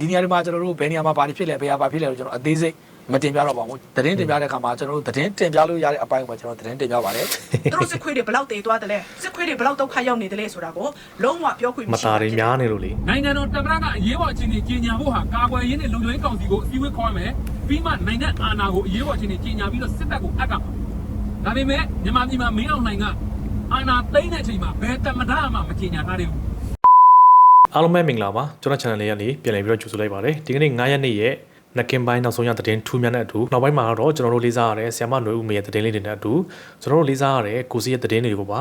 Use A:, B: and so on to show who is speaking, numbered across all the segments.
A: ဒီနေရာတွေမှာကျွန်တော်တို့ဘယ်နေရာမှာဘာတွေဖြစ်လဲဘယ်ဟာဘာဖြစ်လဲလို့ကျွန်တော်အသေးစိတ်မတင်ပြတော့ပါဘူးသတင်းတင်ပြတဲ့အခါမှာကျွန်တော်တို့သတင်းတင်ပြလို့ရတဲ့အပိုင်းကိုကျွန်တော်သတင်းတင်ပြပါတယ်
B: သူတို့စစ်ခွေးတွေဘလောက်တေသွားတယ်လဲစစ်ခွေးတွေဘလောက်ဒုက္ခရောက်နေတယ်လဲဆိုတာကိုလုံးဝပြောခွင့်
C: မ
B: မရှိ
C: သားတွေများနေလို့လေ
D: နိုင်ငံတော်တမန်ကအရေးပေါ်အခြေအနေကြီးညာဖို့ဟာကာကွယ်ရေးနဲ့လုံခြုံရေးကောင်စီကိုအစည်းအဝေးခေါ်ရမယ်ပြီးမှနိုင်ငံအာဏာကိုအရေးပေါ်အခြေအနေကြီးညာပြီးတော့စစ်တပ်ကိုအပ်ကမှာဒါပေမဲ့မြန်မာပြည်မှာမင်းအောင်လှိုင်ကအာဏာသိမ်းတဲ့အချိန်မှာဘယ်တမန်မှမကြီးညာထားသေးဘူး
C: အားလုံးပဲမင်္ဂလာပါကျွန်တော် channel လေးကနေပြန်လည်ပြီးတော့ကြိုဆိုလိုက်ပါတယ်ဒီကနေ့9ရက်နေ့ရဲ့နက်ကင်ပိုင်းနောက်ဆုံးရသတင်းထူးမြတ်တဲ့အတူနောက်ပိုင်းမှာတော့ကျွန်တော်တို့လေးစားရတဲ့ဆီယမຫນွေဦးမေရဲ့သတင်းလေးတွေနဲ့အတူကျွန်တော်တို့လေးစားရတဲ့ကိုစီရဲ့သတင်းတွေကိုပါ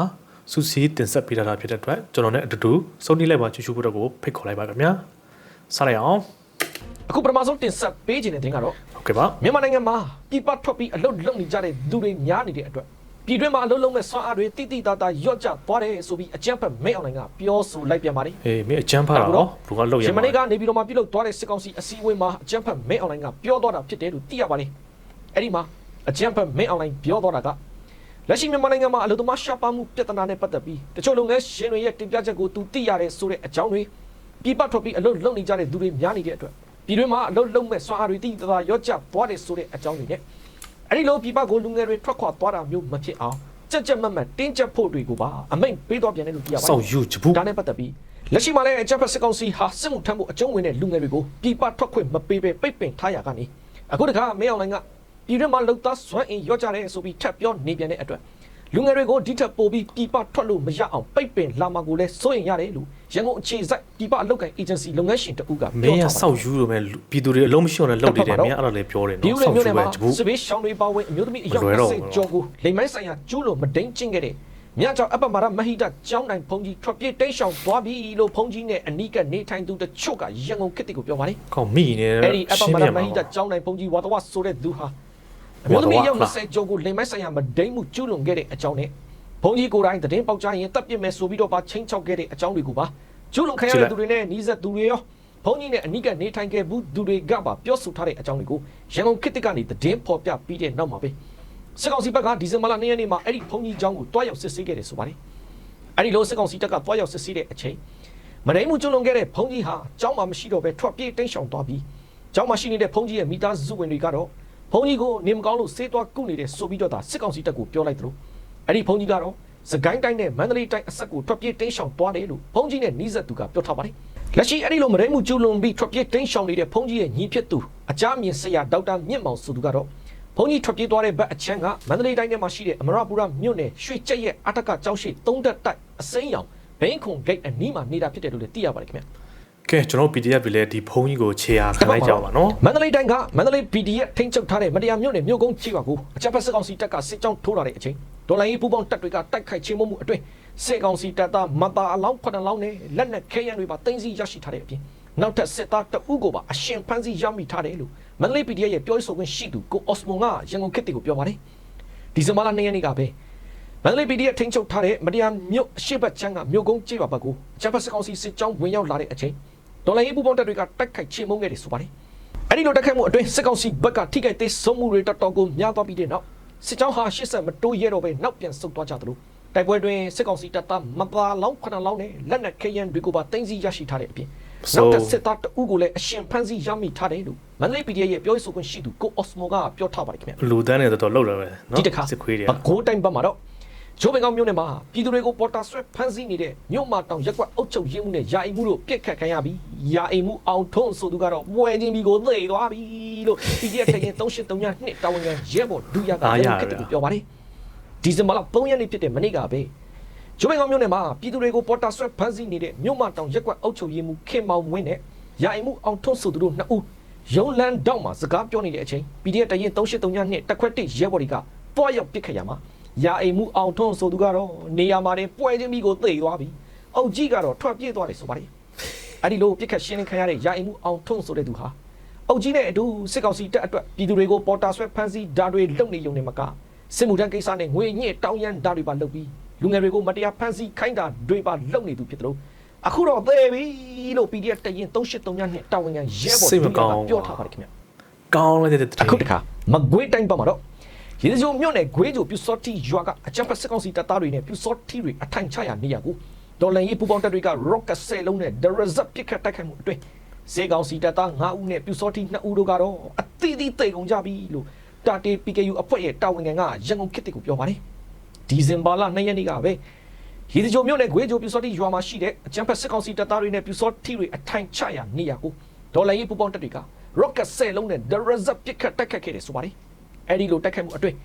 C: စူးစီးတင်ဆက်ပေးထားတာဖြစ်တဲ့အတွက်ကျွန်တော်နဲ့အတူတူစုံတီးလိုက်ပါကြည့်ရှုဖို့တော့ကိုဖိတ်ခေါ်လိုက်ပါခင်ဗျာစလိုက်အောင်
E: အခုပထမဆုံးတင်ဆက်ပေးခြင်းတဲ့တင်ကတော့
C: ဟုတ်ကဲ့ပါ
E: မြန်မာနိုင်ငံမှာပြည်ပထွက်ပြီးအလုပ်လုပ်နေကြတဲ့သူတွေများနေတဲ့အတွက် ပြည်တွင်းမှာအလုပ်လုပ်မဲ့ဆွမ်းအားတွေတိတိတသားရော့ကျသွားတယ်ဆိုပြီးအကြံဖက်မဲအောင်နိုင်ကပြောဆိုလိုက်ပြန်ပါတယ်
C: အေးမင်းအချမ်းဖတ်တာနော်ဘလူကလောက်ရ
E: ရ
C: မှာ
E: မနေ့ကနေပြည်တော်မှာပြုလုပ်သွားတဲ့စစ်ကောင်စီအစည်းအဝေးမှာအကြံဖက်မဲအောင်နိုင်ကပြောသွားတာဖြစ်တယ်လို့သိရပါတယ်အဲ့ဒီမှာအကြံဖက်မဲအောင်နိုင်ပြောသွားတာကလက်ရှိမြန်မာနိုင်ငံမှာအလုပ်သမားရှားပါမှုပြဿနာနဲ့ပတ်သက်ပြီးတချို့လုပ်ငန်းရှင်တွေရဲ့တင်ပြချက်ကိုသူသိရတယ်ဆိုတဲ့အကြောင်းတွေပြည်ပထွက်ပြီးအလုပ်လုပ်နေကြတဲ့သူတွေများနေတဲ့အတွက်ပြည်တွင်းမှာအလုပ်လုပ်မဲ့ဆွမ်းအားတွေတိတိတသားရော့ကျသွားတယ်ဆိုတဲ့အကြောင်းတွေနဲ့ အဲ့ဒီလိုပြပကိုလူငယ်တွေထွက်ခွာသွားတာမျိုးမဖြစ်အောင်ကြက်ကြက်မတ်မတ်တင်းကျပ်ဖို့တွေကိုပါအမိန့်ပေးတော့ပြန်တယ်လို့သိရပါတယ်
C: စောက်ယူချဘူး
E: ဒါနဲ့ပတ်သက်ပြီးလက်ရှိမှာလည်းအကြက်ဖက်စစ်ကောင်စီဟာစစ်မှုထမ်းဖို့အကျုံးဝင်တဲ့လူငယ်တွေကိုပြပထွက်ခွင့်မပေးဘဲပိတ်ပင်ထားရကနေအခုတခါမင်းအောင်လိုင်းကပြည်တွင်းမှာလုံသားစွမ်းအင်ရော့ကြတယ်ဆိုပြီးထပ်ပြောနေပြန်တဲ့အတွက် လူငယ်တွေကိုဒီထက်ပိုပြီးပြပထွက်လို့မရအောင်ပိတ်ပင်လာမှာကိုလည်းစိုးရင်ရတယ်လို့ရန်ကုန်အခြေစိုက်ပြပအလုပ်ကိုင် agency လုပ်ငန်းရှင်တဦးက
C: မ
E: ပြော
C: င်းရ
E: ထားပါ
C: စောက်ယူလို့မဲ့ပြည်သူတွေအလုံးမရှိအောင်လည်းလုပ်နေတယ်မင်းအဲ့ဒါလည်းပြောတယ်
E: ဒီ
C: နော်
E: လို
C: စောက်
E: မျိုး
C: ယူ
E: နဲ့
C: ပဲ
E: မှာ
C: ချဘူး
E: စပေးရှောင်းတွေပါဝင်အမျိုးသမီးအယောက်
C: မလွယ်တော့
E: 20
C: ဘူး
E: ကျော်ကိုလိမ်မိုင်းဆိုင်ရာကျူးလို့မဒိန်ကျင့်ခဲ့တဲ့မြတ်ကျော်အပ္ပမရမဟိတကျောင်းတိုင်းဖုန်ကြီးထွက်ပြေးတိတ်ရှောင်သွားပြီလို့ဖုန်ကြီးနဲ့အနီးကနေထိုင်သူတချို့ကရန်ကုန်ခေတ်ကိုပြောပါတယ်
C: ကောင်းမိနေတယ်
E: အဲ့ဒီအပ္ပမရမဟိတ
C: ရှင်းပြပါ
E: ကျောင်းတိုင်းဖုန်ကြီးဝါတော်ဆိုတဲ့သူဟာအ မျိုးသမီးအယောက်20ကျော်ကိုလိမ်မိုင်းဆိုင်ရာမဒိန်မှုကျူးလွန်ခဲ့တဲ့အကြောင်းနဲ့ဖုန်ကြီးကိုယ်တိုင်သတင်းပေါက်ကြားရင်တပ်ပြစ်မယ်ဆိုပြီးတော့ပါချင်းချောက်ခဲ့တဲ့အကြောင်းတွေကိုပါကျူးလွန်ခဲ့ရတဲ့သူတွေနဲ့နှီးဆက်သူတွေရောဘုန်းကြီးနဲ့အနိကနေထိုင်ခဲ့ဘူးသူတွေကပါပြောဆိုထားတဲ့အကြောင်းတွေကိုရန်ကုန်ခေတ်ကနေသတင်းဖော်ပြပြီးတဲ့နောက်မှာပဲစစ်ကောင်စီဘက်ကဒီဇင်ဘာလ2ရက်နေ့မှာအဲ့ဒီဘုန်းကြီးကျောင်းကိုတွားရောက်စစ်ဆေးခဲ့တယ်ဆိုပါတယ်အဲ့ဒီလိုစစ်ကောင်စီတပ်ကတွားရောက်စစ်ဆေးတဲ့အချိန်မနိုင်မှုကျွလွန်ခဲ့တဲ့ဘုန်းကြီးဟာကျောင်းမှာမရှိတော့ဘဲထွက်ပြေးတိမ်းရှောင်သွားပြီးကျောင်းမှာရှိနေတဲ့ဘုန်းကြီးရဲ့မိသားစုဝင်တွေကတော့ ဘုန်းကြီးကိုနေမကောင်းလို့ဆေးသွားကုနေတယ်ဆိုပြီးတော့ဒါစစ်ကောင်စီတပ်ကိုပြောလိုက်တယ်လို့အဲ့ဒီဘုန်းကြီးကတော့စကိုင်းတိုင်းနဲ့မန္တလေးတိုင်းအဆက်ကိုထွက်ပြေးတိမ်းရှောင်သွားတယ်လို့ဘုန်းကြီးနဲ့နှီးဆက်သူကပြောထားပါတယ်လက်ရှိအဲ့ဒီလိုမနိုင်မှုကျွလွန်ပြီးထွက်ပြေးတိမ်းရှောင်နေတဲ့ဘုန်းကြီးရဲ့ညီဖြစ်သူအကြမ်းမြင်ဆရာဒေါက်တာမြင့်မောင်ဆိုသူကတော့ဘုန်းကြီးထွက်ပြေးသွားတဲ့ဘက်အချမ်းကမန္တလေးတိုင်းထဲမှာရှိတဲ့အမရပူရမြို့နယ်ရွှေကျက်ရဲ့အတက်ကကျောင်းရှိသုံးတက်တိုက်အစိမ်းရောင်ဘိန်းခုံဂိတ်အနီးမှာနေတာဖြစ်တယ်လို့လည်းသိရပါတယ်ခင်ဗျာ
C: ကဲကျွန်တော် PDF တွေလည်းဒီဖုန်းကြီးကိုခြေရာခံလိုက်ကြပါနော်
E: မန္တလေးတိုင်းကမန္တလေး PDF ထိန်းချုပ်ထားတဲ့မတရားမြို့နယ်မြို့ကုန်းကြီးပါကိုအကြမ်းဖက်စစ်ကောင်စီတပ်ကစစ်ကြောင်းထိုးလာတဲ့အချိန်ဒေါ်လာရေးပူပေါင်းတပ်တွေကတိုက်ခိုက်ချင်းမှုမှုအတွင်းစစ်ကောင်စီတပ်သားမတာအလောင်းခွနလောင်းနဲ့လက်နက်ခဲယမ်းတွေပါတင်းစီရရှိထားတဲ့အပြင်နောက်ထပ်စစ်သားတအုပ်ကိုပါအရှင်ဖမ်းဆီးရမိထားတယ်လို့မန္တလေး PDF ရဲ့ပြောရေးဆိုခွင့်ရှိသူကိုအော့စမွန်ကရန်ကုန်ခေတ်တွေကိုပြောပါတယ်ဒီဇင်ဘာလ2ရက်နေ့ကပဲမန္တလေး PDF ထိန်းချုပ်ထားတဲ့မတရားမြို့အရှိတ်ဘက်ချမ်းကမြို့ကုန်းကျေးရွာဘက်ကိုဂျပန်စကောင်စီစစ်ကြောင်းဝင်ရောက်လာတဲ့အချိန် ဒေါ်လာရေးပူပေါင်းတပ်တွေကတိုက်ခိုက်ချေမှုန်းခဲ့တယ်ဆိုပါတယ်။အဲဒီလိုတိုက်ခိုက်မှုအတွင်းစစ်ကောင်စီဘက်ကထိခိုက်သေးဆုံးမှုတွေတော်တော်ကိုများသွားပြီးတဲ့နောက်စစ်ကြောင်းဟာ80မတိုးရဲတော့ပဲနောက်ပြန်ဆုတ်သွားကြသလိုတိုက်ပွဲတွင်စစ်ကောင်စီတပ်သားမပါလောင်းခဏလောင်းနဲ့လက်နက်ခဲယမ်းတွေကိုပါတင်စီရရှိထားတဲ့အပြင်နောက်ထပ်စစ်သားတအုပ်ကိုလည်းအရှင်ဖမ်းဆီးရမိထားတယ်လို့မန္တလေး PDF ရဲ့ပြောရေးဆိုခွင့်ရှိသူကိုအော့စမိုကပြောထားပါတယ်ခင်ဗျာ။
C: လူတန်းနေတော့လောက်လာပဲနော်
E: ဒီတစ်ခါ
C: စစ်ခွေးတွေ
E: ဘကိုးတိုင်းဘက်မှာတော့ ဂျိုးဘင်ကောင်မြို့နယ်မှာပြည်သူတွေကိုပေါ်တာဆွဲဖမ်းဆီးနေတဲ့မြို့မတောင်ရက်ကွက်အုပ်ချုပ်ရေးမှုနဲ့ယာအီမှုတို့ပြစ်ခတ်ခံရပြီးယာအီမှုအောင်ထုံးဆိုသူကတော့ပွဲချင်းပြီးကိုသေသွားပြီလို့ PDF တရင်383နှစ်တာဝန်ခံရဲဘော်ဒူယာကလည်းကတည်းကပြောပါတယ်ဒီဇင်ဘာလ3ရက်နေ့ဖြစ်တဲ့မနေ့ကပဲဂျိုးဘင်ကောင်မြို့နယ်မှာပြည်သူတွေကိုပေါ်တာဆွဲဖမ်းဆီးနေတဲ့မြို့မတောင်ရက်ကွက်အုပ်ချုပ်ရေးမှုခင်မောင်ဝင်းနဲ့ယာအီမှုအောင်ထုံးဆိုသူတို့နှစ်ဦးရုံလန်းတောက်မှာစကားပြောနေတဲ့အချိန် PDF တရင်383နှစ်တက်ခွက်တစ်ရဲဘော်တွေကတွားရောက်ပြစ်ခတ်ရမှာ ရာအိမ်မှုအောင်ထွန်းဆိုသူကတော့နေရာမှာတင်ပွဲချင်းပြီးကိုသိသွားပြီ။အုတ်ကြီးကတော့ထွက်ပြေးသွားတယ်ဆိုပါတယ်။အဲ့ဒီလိုပြစ်ခတ်ရှင်းလင်းခံရတဲ့ရာအိမ်မှုအောင်ထွန်းဆိုတဲ့သူဟာအုတ်ကြီးနဲ့အတူစစ်ကောင်စီတပ်အတွက်ပြည်သူတွေကိုပေါ်တာဆွဲဖမ်းဆီးဓာတွေလုံနေုံနဲ့မကစစ်မှုထမ်းကိစ္စနဲ့ငွေညစ်တောင်းရမ်းဓာတွေပါလုပ်ပြီးလူငယ်တွေကိုမတရားဖမ်းဆီးခိုင်းတာတွေပါလုပ်နေသူဖြစ်တယ်လို့အခုတော့သေပြီလို့ PDF တရင်383ညနဲ့တာဝန်ခံရဲဘော်ဒုတိယကပြောထားပါတယ်ခင်ဗျ။
C: ကောင်းလိုက်တဲ့တ
E: အခုတခါမကွေးတိုင်းဘက်မှာတော့ ရေစကြိုမြို့နယ်ဂွေးကြိုပြူစောတိရွာကအကြမ်းဖက်စစ်ကောင်စီတပ်သားတွေနဲ့ပြူစောတိတွေအထိုင်ချရာနေရာကိုဒေါ်လန်ရေးပူပေါင်းတပ်တွေက rocket ဆယ်လုံးနဲ့ the result ပစ်ခတ်တိုက်ခိုက်မှုအတွင်းစေကောင်စီတပ်သား9ဦးနဲ့ပြူစောတိ2ဦးတို့ကတော့အသီးသီးတိတ်ကုန်ကြပြီလို့တာတေ PKU အဖွဲ့ရဲ့တာဝန်ခံကရန်ကုန်ခေတ်ကိုပြောပါတယ်ဒီဇင်ဘာလ2ရက်နေ့ကပဲရေဒီဂျိုမြို့နယ်ဂွေဂျိုပြူစောတိရွာမှာရှိတဲ့အကြံဖက်စစ်ကောင်စီတပ်သားတွေနဲ့ပြူစောတိတွေအထိုင်ချရာနေရာကိုဒေါ်လာရေးပူပေါင်းတပ်တွေက rocket 10လုံးနဲ့ the result ပစ်ခတ်တိုက်ခတ်ခဲ့တယ်ဆိုပါတယ် အဲ့ဒီလိုတိုက်ခတ်မှုအတွင်း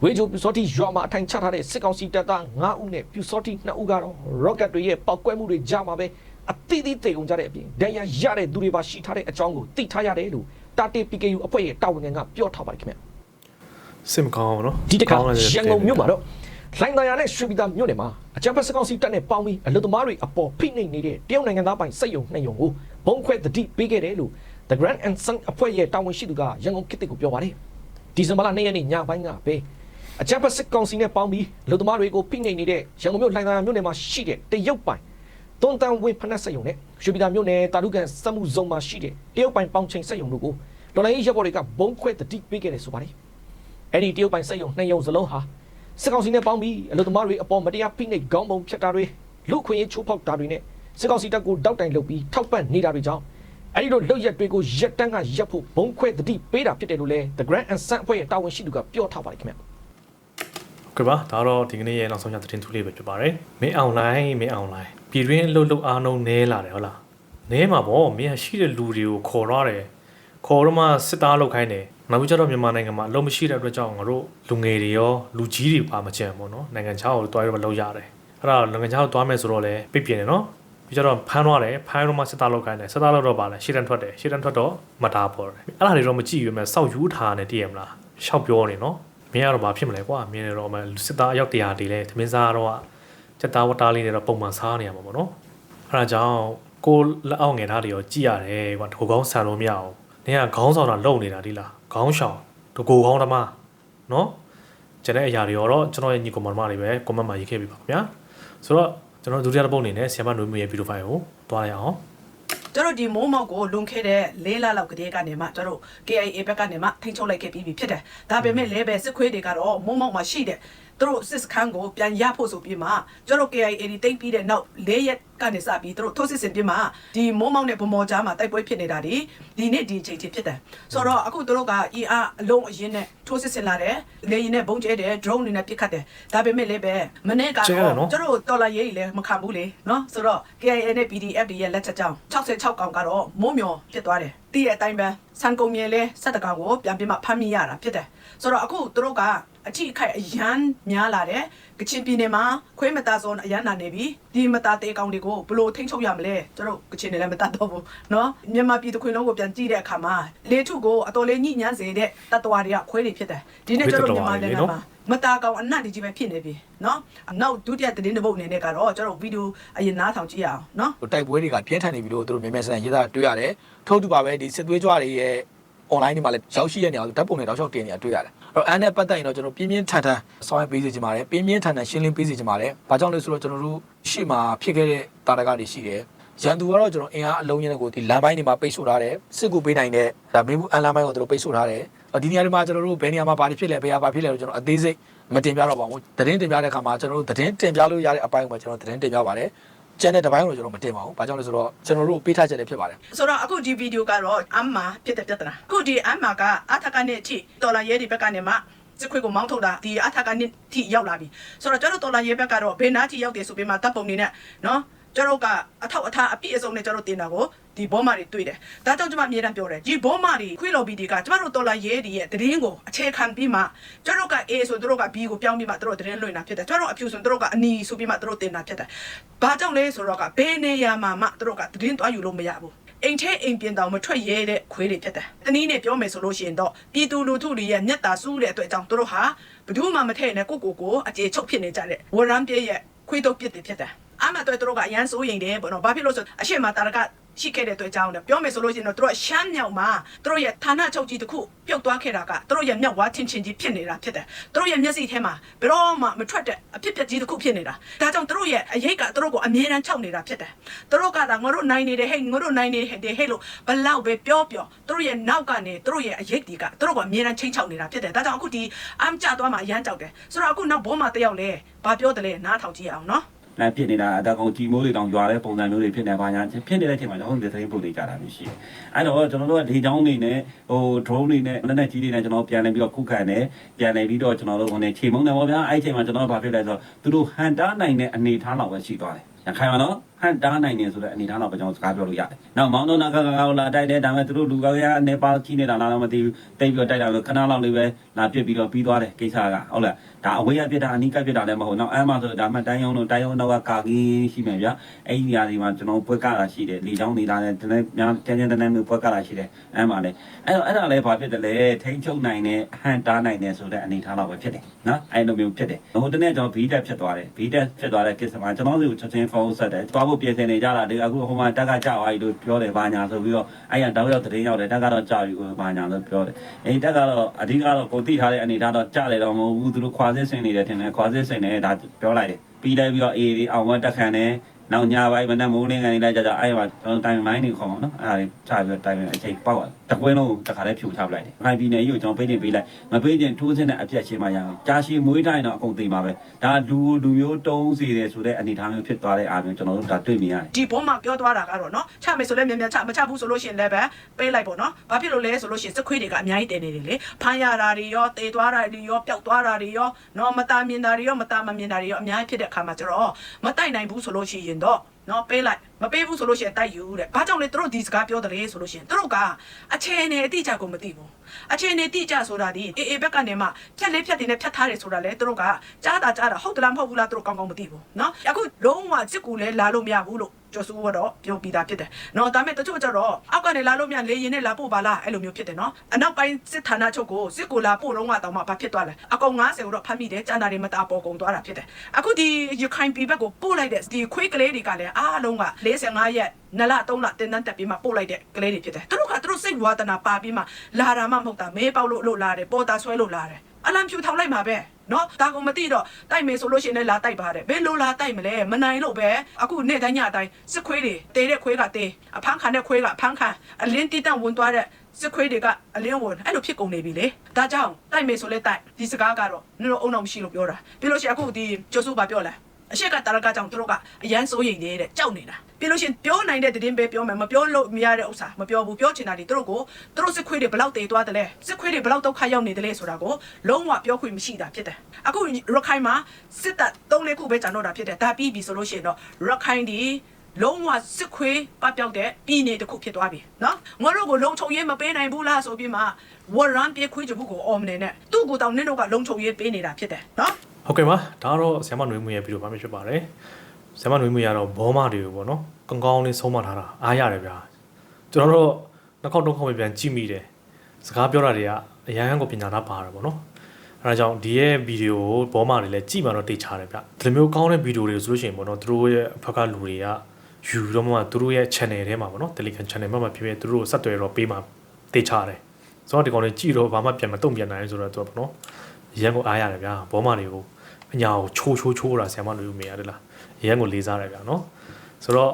E: ဂွေဂျိုပြူစောတိရွာမှာအထိုင်ချထားတဲ့စစ်ကောင်စီတပ်သား9ဦးနဲ့ပြူစောတိ2ဦးကတော့ rocket တွေရဲ့ပောက်ကွဲမှုတွေကြားမှာပဲအတိအသီးတေကုန်ကြတဲ့အပြင်ဒဏ်ရာရတဲ့သူတွေပါရှိထားတဲ့အကြောင်းကိုသိထားရတယ်လို့တာတေ PKU အဖွဲ့ရဲ့တာဝန်ခံကပြောထားပါတယ်ခင်ဗျာ
C: စစ်မကောင်းဘူးနော်
E: ဒီတစ်ခါ
C: ကောင်းတဲ့
E: ရန်ကုန်မြို့မှာတော့လိုင်းတရာနဲ့ရွှေပြည်သာမြို့နယ်မှာအကြံဖက်စကောင်စီတပ်နဲ့ပေါင်းပြီးအလုသမားတွေအပေါ်ဖိနှိပ်နေတဲ့တရုတ်နိုင်ငံသားပိုင်စက်ယုံနှစ်ယုံကိုဘုံခွဲတတိပေးခဲ့တယ်လို့ The Grand and Sun အဖွဲ့ရဲ့တာဝန်ရှိသူကရန်ကုန်ခေတ်ကိုပြောပါတယ် ဒီဇင်ဘာလ2ရက်နေ့ညပိုင်းကပဲအကြံဖက်စကောင်စီနဲ့ပေါင်းပြီးအလုသမားတွေကိုဖိနှိပ်နေတဲ့ရန်ကုန်မြို့လိုင်းတရာမြို့နယ်မှာရှိတဲ့တရုတ်ပိုင်တွန်တန်ဝင်းဖနက်စက်ယုံနဲ့ရွှေပြည်သာမြို့နယ်တာလူကန်စက်မှုဇုံမှာရှိတဲ့တရုတ်ပိုင်ပေါင်းချိန်စက်ယုံတို့ကိုတော်လိုင်းရပ်ဘော်တွေကဘုံခွဲတတိပေးခဲ့တယ်ဆိုပါတယ်အဲ့ဒီတရုတ်ပိုင်စက်ရုံနှစ်ရုံစလုံးဟာစစ်ကောင်စီနဲ့ပေါင်းပြီးအလုသမားတွေအပေါ်မတရားဖိနှိပ်ခေါင်းပုံဖြတ်တာတွေလူခွင့်ရေးချိုးဖောက်တာတွေနဲ့စစ်ကောင်စီတပ်ကိုတောက်တိုင်လုပ်ပြီးထောက်ပံ့နေတာတွေကြောင့် အဲ့ဒီလိုလုပ်ရက်တွေကိုရက်တန်းကရက်ဖို့ဘုံခွဲတတိပေးတာဖြစ်တယ်လို့လဲ The Grand and Sun အဖွဲ့ရဲ့တာဝန်ရှိသူကပြောထားပါတယ်ခင်ဗျာ
C: ကဲပါဒါတော့ဒီကနေ့ရဲ့နောက်ဆုံးရသတင်းထူးလေးပဲဖြစ်ပါတယ်မင်းအွန်လိုင်းမင်းအွန်လိုင်းပြည်တွင်းလှုပ်လှုပ်အားလုံးနဲလာတယ်ဟုတ်လားနဲမှာပေါ့မင်းကရှိတဲ့လူတွေကိုခေါ်ရတယ်ခေါ်တော့မှစစ်သားလောက်ခိုင်းတယ်နောက်ပြီးကျတော့မြန်မာနိုင်ငံမှာအလုံးမရှိတဲ့အတွက်ကြောင့်ငါတို့လူငယ်တွေရောလူကြီးတွေပါမချင်ဘူးနော်နိုင်ငံခြားကိုတွားရမလုပ်ရတယ်အဲ့ဒါနိုင်ငံခြားကိုတွားမယ်ဆိုတော့လေပြပြနေနော် ပြီးကြတော့ဖမ်းသွားတယ်ဖမ်းတော့မှစစ်သားလောက်ခိုင်းတယ်စစ်သားလောက်တော့ပါလဲရှေ့တန်းထွက်တယ်ရှေ့တန်းထွက်တော့မတားပေါ်တယ်အဲ့ဒါတွေတော့မကြည့်ရမယ်စောက်ယူထားတယ်တည်ရမလားရှောက်ပြောနေနော်မင်းကတော့ဘာဖြစ်မလဲကွာမင်းတော့မှစစ်သားအယောက်တရာတည်လဲသမင်းစားတော့စက်သားဝတားလေးတွေတော့ပုံမှန်စားနေရမှာပေါ့နော်အဲ့ဒါကြောင့်ကိုလက်အောက်ငယ်သားတွေရောကြည့်ရတယ်ကွာဒီကောင်းဆန်လို့မရအောင်နင်ကခေါင်းဆောင်တာလုံနေတာဒီလားခေါင်းဆောင်တကိုခေါင်းသမားနော်ကျန်တဲ့အရာတွေရောတော့ကျွန်တော်ရဲ့ညီကောင်မတွေပဲ comment မှာရေးခဲ့ပြပါခင်ဗျာဆိုတော့ ကျွန်တော်ဒုတိယတစ်ပုတ်အနေနဲ့ဆီယမနွေးမြရဲ့ဗီဒီယိုဖိုင်ကိုတွားလိုက်အောင်
B: ကျတော့ဒီမိုးမောက်ကိုလွန်ခဲ့တဲ့လေးလလောက်ကတည်းကနေမှကျတော့ KIA ဘက်ကနေမှထိန်းချုပ်လိုက်ခဲ့ပြီးပြီဖြစ်တယ်။ဒါပေမဲ့လည်းပဲစစ်ခွေးတွေကတော့မိုးမောက်မှာရှိတဲ့ သူတို့စစ်စခန်းကိုပြန်ရဖို့ဆိုပြီးမှကျတော့ KIA တွေတိတ်ပြီးတဲ့နောက်၄ရက်ကနေစပြီးသူတို့ထိုးစစ်ဆင်ပြီးမှဒီမိုးမောက်နဲ့ဗမော်ကြားမှာတိုက်ပွဲဖြစ်နေတာဒီဒီနေ့ဒီအချိန်ထိဖြစ်တယ်။ဆိုတော့အခုသူတို့က ER အလုံးအရင်နဲ့ထိုးစစ်ဆင်လာတယ်။လေရင်နဲ့ဘုံကျဲတယ် drone တွေနဲ့ပစ်ခတ်တယ်။ဒါပေမဲ့လည်းပဲမနေ့ကတော့
C: ကျဲတယ်နော်
B: ကျတို့တော်လာရေးကြီးလည်းမခံဘူးလေနော်ဆိုတော့ KIA နဲ့ PDF တွေရဲ့လက်ချက်ကြောင့်66ကောင်ကတော့မိုးမျောဖြစ်သွားတယ်တည့်တဲ့အတိုင်းပဲစံကုန်မြင်လဲစက်တကောင်ကိုပြန်ပြီးမှဖမ်းမိရတာဖြစ်တယ်ဆိုတော့အခုသူတို့က အချိအခိုက်အရန်များလာတယ်ကချင်ပြည်နယ်မှာခွေးမသားစောအရန်နာနေပြီဒီမသားတေးကောင်တွေကိုဘလို့ထိန်းချုပ်ရမလဲကျတို့ကချင်နယ်လည်းမသားတော့ဘူးနော်မြန်မာပြည်တစ်ခွင်လုံးကိုပြန်ကြည့်တဲ့အခါမှာလေထုကိုအတော်လေးညှိညမ်းစေတဲ့တတဝါတွေကခွေးတွေဖြစ်တယ်ဒီနေ့ကျတို့မြန်မာနိုင်ငံမှာ မတာကောင်အနတ်ဒီကြီးပဲဖြစ်နေပြီเนาะနောက်ဒုတိယသတင်းတစ်ပုတ်အနေနဲ့ကတော့ကျွန်တော်ဗီဒီယိုအရင်နားထောင်ကြည့်ရအောင်เนาะ
A: တိုက်ပွဲတွေကပြင်းထန်နေပြီလို့သူတို့မြန်မာစံရေးသားတွေ့ရတယ်ထို့တူပါပဲဒီစစ်သွေးကြွတွေရဲ့ online တွေမှာလည်းရောက်ရှိရနေအောင်ဓာတ်ပုံတွေတောက်လျှောက်တင်နေတာတွေ့ရတယ်အဲ့တော့အန်နဲ့ပတ်သက်ရင်တော့ကျွန်တော်ပြင်းပြင်းထန်ထန်ဆောင်ရွက်ပေးစီချင်ပါတယ်ပြင်းပြင်းထန်ထန်ရှင်းလင်းပေးစီချင်ပါတယ်ဘာကြောင့်လဲဆိုတော့ကျွန်တော်တို့ရှေ့မှာဖြစ်ခဲ့တဲ့တာရကတွေရှိတယ်ရန်သူကတော့ကျွန်တော်အင်အားအလုံးရင်းနဲ့ကိုဒီလမ်းပိုင်းတွေမှာပိတ်ဆို့ထားတယ်စစ်ကူပေးနိုင်တဲ့ဒါမင်းဘူးအန်လမ်းပိုင်းကိုသူတို့ပိတ်ဆို့ထားတယ်ဒီနေရာတွေမှာကျွန်တော်တို့ဘယ်နေရာမှာဘာတွေဖြစ်လဲဘယ်ဟာဘာဖြစ်လဲလို့ကျွန်တော်အသေးစိတ်မတင်ပြတော့ပါဘူးသတင်းတင်ပြတဲ့အခါမှာကျွန်တော်တို့သတင်းတင်ပြလို့ရတဲ့အပိုင်းကိုကျွန်တော်သတင်းတင်ပြပါတယ် ကျန်တဲ့တစ်ပိုင်းကိုကျွန်တော်မတင်ပါဘူး။ဘာကြောင့်လဲဆိုတော့ကျွန်တော်တို့ပေးထားချက်တွေဖြစ်ပါတယ်
B: ဆိုတော့အခုဒီဗီဒီယိုကတော့အမ်မာဖြစ်တဲ့ပြဿနာအခုဒီအမ်မာကအထက်ကနေအထိဒေါ်လာရဲဒီဘက်ကနေမှစစ်ခွေးကိုမောင်းထုတ်တာဒီအထက်ကနေထိရောက်လာပြီဆိုတော့ကျွန်တော်ဒေါ်လာရဲဘက်ကတော့ဘယ်နာထိရောက်တယ်ဆိုပြီးမှတပ်ပုံနေနဲ့နော် ကျွန်တော်ကအထောက်အထားအပြည့်အစုံနဲ့ကျွန်တော်တင်တာကိုဒီဘောမာတွေတွေ့တယ်။ဒါကြောင့်ကျွန်မအမြဲတမ်းပြောတယ်ဒီဘောမာတွေခွေးလော်ဘီတွေကကျွန်တော်တို့တော်လာရဲတွေရဲ့တရင်ကိုအခြေခံပြီးမှကျွန်တော်က A ဆိုတို့က B ကိုပြောင်းပြီးမှတို့တရင်လွှင့်တာဖြစ်တယ်။ကျွန်တော်အဖြူဆိုတို့ကအနီဆိုပြီးမှတို့တင်တာဖြစ်တယ်။ဘာကြောင့်လဲဆိုတော့ကဘယ်နေရာမှာမှတို့ကတရင်သွားယူလို့မရဘူး။အိမ်ထဲအိမ်ပြင်တောင်မထွက်ရဲတဲ့ခွေးတွေဖြစ်တယ်။တနည်းနဲ့ပြောမယ်ဆိုလို့ရှိရင်တော့ပြည်သူလူထုတွေရဲ့မျက်တာစူးတဲ့အတွက်ကြောင့်တို့ဟာဘယ်သူမှမထည့်နဲ့ကိုကိုကိုအခြေချုပ်ဖြစ်နေကြတဲ့ဝရမ်းပြေးရဲ့ခွေးတော့ပြစ်တယ်ဖြစ်တယ်။ အမှတော့တို့ကအရန်စိုးရင်တယ်ပေါ့နော်။ဘာဖြစ်လို့ဆိုအရှိမတာရကရှိခဲ့တဲ့အတွက်ကြောင့်လည်းပြောမယ်ဆိုလို့ရှိရင်တော့တို့ရှမ်းမြောက်မှာတို့ရဲ့ဌာနချုပ်ကြီးတစ်ခုပြုတ်သွားခဲ့တာကတို့ရဲ့မြောက်ဝါချင်းချင်းကြီးဖြစ်နေတာဖြစ်တယ်တို့ရဲ့မျက်စိထဲမှာဘယ်တော့မှမထွက်တဲ့အဖြစ်အပျက်ကြီးတစ်ခုဖြစ်နေတာဒါကြောင့်တို့ရဲ့အရေးကတို့ကိုအမြဲတမ်းခြောက်နေတာဖြစ်တယ်တို့ကသာငါတို့နိုင်နေတယ်ဟဲ့ငါတို့နိုင်နေတယ်ဟဲ့လို့ဘလောက်ပဲပြောပြောတို့ရဲ့နောက်ကနေတို့ရဲ့အရေးဒီကတို့ကအမြဲတမ်းချင်းချောက်နေတာဖြစ်တယ်ဒါကြောင့်အခုဒီအမ်ကြသွားမှအရန်ကြောက်တယ်ဆိုတော့အခုနောက်ဘောမှာတယောက်လဲဘာပြောတယ်လဲနားထောင်ကြည့်ရအောင်နော်
F: လည်းဖြစ်နေတာအတကောင်ကြီးမိုးတွေတောင်ရွာတဲ့ပုံစံမျိုးတွေဖြစ်နေပါညာဖြစ်နေတဲ့အချိန်မှာကျွန်တော်တို့သတင်းပို့နေကြတာမျိုးရှိတယ်အဲ့တော့ကျွန်တော်တို့ကလေချောင်းတွေနဲ့ဟို drone တွေနဲ့လက်နက်ကြီးတွေနဲ့ကျွန်တော်ပြန်နေပြီးတော့ခုခံတယ်ပြန်နေပြီးတော့ကျွန်တော်တို့ဟိုနေချိန်မုံတယ်ပေါ့ဗျာအဲ့ဒီအချိန်မှာကျွန်တော်တို့ဘာဖြစ်လဲဆိုတော့သူတို့ဟန်တာနိုင်တဲ့အနေထားလောက်ပဲရှိသွားတယ်ရခိုင်မှာနော်ဟန်တာနိုင်နေဆိုတဲ့အနေထားတော့ကျွန်တော်စကားပြောလို့ရတယ်။နောက်မောင်တော်နာကကကလာတိုက်တယ်ဒါပေမဲ့သူတို့လူကောက်ရအနေပါကြီးနေတာလားတော့မသိဘူး။တိတ်ပြီးတော့တိုက်တာလို့ခဏလောက်လေးပဲလာပြစ်ပြီးတော့ပြီးသွားတယ်ကိစ္စကဟုတ်လား။ဒါအဝေးရပြစ်တာအနီးကပြစ်တာလည်းမဟုတ်။နောက်အဲမှာဆိုဒါမှတိုင်းယုံတို့တိုင်းယုံတော့ကကာကင်းရှိမယ်ဗျာ။အဲ့ဒီနေရာဒီမှာကျွန်တော်ပွဲကတာရှိတယ်။လေချောင်းနေတာလည်းတနေ့များတန်းတန်းတန်းမျိုးပွဲကတာရှိတယ်။အဲမှာလည်းအဲ့တော့အဲ့ဒါလည်းဘာဖြစ်တယ်လဲထိန်းချုပ်နိုင်တဲ့ဟန်တာနိုင်တဲ့ဆိုတဲ့အနေထားလောက်ပဲဖြစ်တယ်နော်။အဲ့လိုမျိုးဖြစ်တယ်။ဟိုတနေ့ကျွန်တော်ဘီတက်ဖြစ်သွားတယ်။ဘီတက်ဖြစ်သွားတဲ့ကိစ္စမှာကျွန်တော်တို့ချက်ချင်းဖုန်းဆက်တယ်။သွားဖို့ပြင်ဆင်နေကြတာဒီအခုဟိုမှာတက်ကကြောက်သွားပြီလို့ပြောတယ်ဘာညာဆိုပြီးတော့အဲ့ရတောက်ရောက်တရင်ရောက်တယ်တက်ကတော့ကြောက်ပြီကိုဘာညာလို့ပြောတယ်။အဲ့တက်ကတော့အဓိကတော့ကိုတိထားတဲ့အနေထားတော့ကြားတယ်တော့မဟုတ်ဘူးသူတို့ခွာစစ်ဆင်နေတယ်ထင်တယ်ခွာစစ်ဆင်နေဒါပြောလိုက်တယ်။ပြီးလိုက်ပြီးတော့အေးဒီအောင်ဝတ်တက်ခံတယ်နောက်ညပိုင်းမနက်မိုးလင်းကနေလိုက်ကြကြအဲ့မှာကျွန်တော်တိုင်မိုင်းနေခေါ်မှာနော်အဲ့ဒါလေးချပြီးတော့တိုင်မိုင်းအချိန်ပေါက်သွားတကွင်းလုံးကိုတခါတည်းဖြိုချပလိုက်တယ်။ခိုင်ပြည်နယ်ကြီးကိုကျွန်တော်ပိတ်တင်ပေးလိုက်။မပိတ်တင်ထိုးစင်းတဲ့အပြက်ချင်းမှရအောင်။ကြာရှည်မွေးတိုင်းတော့အကုန်သိမ်းပါပဲ။ဒါလူလူမျိုးတုံးစီတယ်ဆိုတဲ့အနေအထားမျိုးဖြစ်သွားတဲ့အားဖြင့်ကျွန်တော်တို့ဒါတွေ့မြင်ရတယ်။
B: ဒီဘုံမှာပြောသွားတာကတော့နော်ချမယ်ဆိုလဲမြန်မြန်ချမချဘူးဆိုလို့ရှိရင်လည်းပဲပေးလိုက်ပေါ့နော်။ဘာဖြစ်လို့လဲဆိုလို့ရှိရင်စခွေးတွေကအများကြီးတင်နေတယ်လေ။ဖမ်းရတာတွေရောတေသွားတာတွေရောပျောက်သွားတာတွေရောနော်မတာမြင်တာတွေရောမတာမမြင်တာတွေရောအများကြီးဖြစ်တဲ့အခါမှာကျတော့မတိုက်နိုင်ဘူးဆိုလို့ရှိရင်တော့ နော်ပေးလိုက်မပေးဘူးဆိုလို့ရှိရင်တိုက်ယူတဲ့ဘာကြောင့်လဲသူတို့ဒီစကားပြောတယ်ဆိုလို့ရှိရင်သူတို့ကအချိန်နဲ့အတိအကျကိုမသိဘူးအချိန်နဲ့တိကျဆိုတာဒီအေအေဘက်ကနေမှဖြက်လေးဖြက်တင်နဲ့ဖြတ်ထားတယ်ဆိုတာလေသူတို့ကကြားတာကြားတာဟုတ်တယ်လားမဟုတ်ဘူးလားသူတို့ကောင်းကောင်းမသိဘူးနော်အခုလုံးဝစစ်ကူလဲလာလို့မရဘူးလို့ ကျော်စိုးကတော့ပြောပြီးသားဖြစ်တယ်နော်ဒါပေမဲ့တချို့ကျတော့အောက်ကနေလာလို့မရလေရင်နဲ့လာပို့ပါလားအဲ့လိုမျိုးဖြစ်တယ်နော်အနောက်ပိုင်းစစ်ဌာနချုပ်ကိုစစ်ကူလာပို့တော့မှတောင်မှဘာဖြစ်သွားလဲအကောင်90ကိုတော့ဖမ်းမိတယ်ကျန်တာတွေမတာပေါ်ကုန်သွားတာဖြစ်တယ်အခုဒီရခိုင်ပြည်ဘက်ကိုပို့လိုက်တဲ့ဒီခွေးကလေးတွေကလည်းအားလုံးက45ရက်နလ3လတင်တန်းတက်ပြီးမှပို့လိုက်တဲ့ကလေးတွေဖြစ်တယ်သူတို့ကသူတို့စိတ်ဝါဒနာပါပြီးမှလာတာမှမဟုတ်တာမဲပေါက်လို့လို့လာတယ်ပေါ်တာဆွဲလို့လာတယ်အလံဖြူထောင်လိုက်မှာပဲ နော်ဒါကမသိတော့တိုက်မယ်ဆိုလို့ရှိရင်လည်းလာတိုက်ပါတယ်ဘယ်လိုလာတိုက်မလဲမနိုင်လို့ပဲအခုနေ့တိုင်းညတိုင်းစစ်ခွေးတွေတေးတဲ့ခွေးကတေးအဖမ်းခံတဲ့ခွေးကအဖမ်းခံအလင်းတိတန့်ဝင်သွားတဲ့စစ်ခွေးတွေကအလင်းဝင်အဲ့လိုဖြစ်ကုန်နေပြီလေဒါကြောင့်တိုက်မယ်ဆိုလဲတိုက်ဒီစကားကတော့နင်တို့အုံအောင်မရှိလို့ပြောတာပြီးလို့ရှိရင်အခုဒီကျိုးစုပါပြောလဲ အရှက်ကတာရကကြောင့်သူတို့ကအရန်စိုးရိမ်နေတဲ့ကြောက်နေတာပြီးလို့ရှိရင်ပြောနိုင်တဲ့သတင်းပဲပြောမယ်မပြောလို့မရတဲ့ဥစ္စာမပြောဘူးပြောချင်တာဒီသူတို့ကိုသူတို့စစ်ခွေးတွေဘလောက်တည်သွားတယ်လဲစစ်ခွေးတွေဘလောက်ဒုက္ခရောက်နေတယ်လဲဆိုတာကိုလုံးဝပြောခွင့်မရှိတာဖြစ်တယ်အခုရခိုင်မှာစစ်တပ်၃လေးခုပဲကြာတော့တာဖြစ်တယ်ဒါပြီးပြီဆိုလို့ရှိရင်တော့ရခိုင်ဒီလုံးဝစစ်ခွေးပပျောက်တဲ့ပြည်နယ်တစ်ခုဖြစ်သွားပြီနော်ငါတို့ကိုလုံခြုံရေးမပေးနိုင်ဘူးလားဆိုပြီးမှဝရန်ပြေးခွေးကြဘူးကိုအော်မနေနဲ့သူ့ကိုတောင်နင်းတို့ကလုံခြုံရေးပေးနေတာဖြစ်တယ်နော်
C: ဟုတ်ကဲ့ပါဒါကတော့ဆ iam မနွေမှုရဲ့ဗီဒီယိုပါမျိုးဖြစ်ပါတယ်ဆ iam မနွေမှုရတော့ဘောမတွေကိုပေါ့နော်ကောင်းကောင်းလေးဆုံးမထားတာအားရတယ်ဗျာကျွန်တော်တို့နှစ်ခေါက်သုံးခေါက်ပဲပြန်ကြည့်မိတယ်စကားပြောတာတွေကအရန်ကိုပညာသားပါတယ်ပေါ့နော်အဲဒါကြောင့်ဒီရဲ့ဗီဒီယိုကိုဘောမတွေလည်းကြည့်မှတော့တိတ်ချတယ်ဗျဒီလိုမျိုးကောင်းတဲ့ဗီဒီယိုတွေဆိုလို့ရှိရင်ပေါ့နော်သူတို့ရဲ့အဖက်ကလူတွေကယူတော့မှသူတို့ရဲ့ channel ထဲမှာပေါ့နော် Telegram channel မှာမှဖြစ်ဖြစ်သူတို့ဆက်သွယ်တော့ပေးမှတိတ်ချတယ်ဆိုတော့ဒီကောင်တွေကြည့်တော့ဘာမှပြန်မတုံ့ပြန်နိုင်ဆိုတော့သူကပေါ့နော်ရန်ကိုအားရတယ်ဗျာဘောမတွေကို အညာကိုချိုးချိုးချိုးတာဆရာမလို့မေရတယ်လားရန်ကိုလေးစားတယ်ဗျာနော်ဆိုတော့